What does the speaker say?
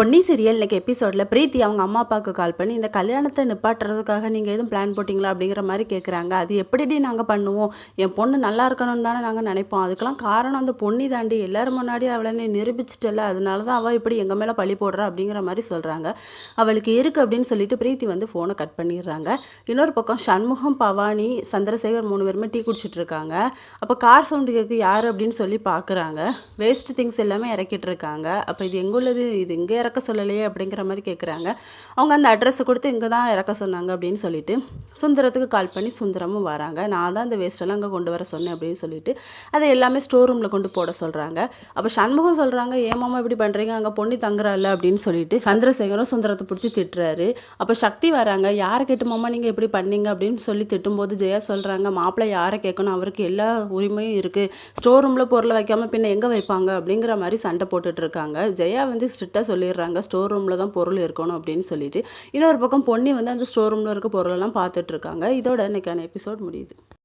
Ponni serial இன்றைக்கி எபிசோடில் பிரீத்தி அவங்க அம்மா அப்பாவுக்கு கால் பண்ணி இந்த கல்யாணத்தை நிப்பாட்டுறதுக்காக நீங்கள் எதுவும் பிளான் போட்டிங்களா? அப்படிங்கிற மாதிரி கேட்குறாங்க அது எப்படிடி நாங்கள் பண்ணுவோம்? என் பொண்ணு நல்லா இருக்கணும்னு தானே நாங்கள் நினைப்போம். அதுக்கெல்லாம் காரணம் அந்த பொன்னி தாண்டி எல்லாரும் முன்னாடி அவளை நீ நிரூபிச்சிட்டல அதனால தான் அவள் இப்படி எங்கள் மேலே பழி போடுறா அப்படிங்கிற மாதிரி சொல்கிறாங்க அவளுக்கு இருக்குது அப்படின்னு சொல்லிட்டு பிரீத்தி வந்து ஃபோனை கட் பண்ணிடுறாங்க. இன்னொரு பக்கம் சண்முகம் பவானி சந்திரசேகர் மூணு பேருமே டீ குடிச்சிட்டு இருக்காங்க. அப்போ கார் சவுண்டு கேட்க யார் அப்படின்னு சொல்லி பார்க்குறாங்க வேஸ்ட் திங்ஸ் எல்லாமே இறக்கிட்டு இருக்காங்க. அப்போ இது எங்கே உள்ளது? இது இங்கே இறக்க சொல்லலையே அப்படிங்கிற மாதிரி கேட்குறாங்க அவங்க அந்த அட்ரஸை கொடுத்து இங்கே தான் இறக்க சொன்னாங்க அப்படின்னு சொல்லிட்டு சுந்தரத்துக்கு கால் பண்ணி சுந்தரமும் வராங்க. நான் தான் அந்த வேஸ்ட்டெல்லாம் அங்கே கொண்டு வர சொன்னேன் அப்படின்னு சொல்லிட்டு அதை எல்லாமே ஸ்டோர் ரூமில் கொண்டு போட சொல்கிறாங்க அப்போ சண்முகம் சொல்கிறாங்க ஏமாமா இப்படி பண்ணுறீங்க அங்கே பொண்ணு தங்குறாள் அப்படின்னு சொல்லிட்டு சந்திரசேகரும் சுந்தரத்தை பிடிச்சி திட்டுறாரு. அப்போ சக்தி வராங்க யாரை கேட்டு மாமா நீங்கள் எப்படி பண்ணீங்க? அப்படின்னு சொல்லி திட்டும்போது ஜெயா சொல்கிறாங்க மாப்பிள்ளை யாரை கேட்கணும்? அவருக்கு எல்லா உரிமையும் இருக்குது ஸ்டோர் ரூமில் பொருளை வைக்காமல் பின்ன எங்கே வைப்பாங்க? அப்படிங்கிற மாதிரி சண்டை போட்டுட்ருக்காங்க ஜெயா வந்து ஸ்ட்ரிக்டாக சொல்லிடுறாங்க ஸ்டோர் ரூமில் தான் பொருள் இருக்கணும் அப்படின்னு சொல்லிட்டு. இன்னொரு பக்கம் பொன்னி வந்து அந்த ஸ்டோர் ரூமில் இருக்க பொருளெல்லாம் பார்த்துட்ருக்காங்க இதோட இன்றைக்கான எபிசோட் முடியுது.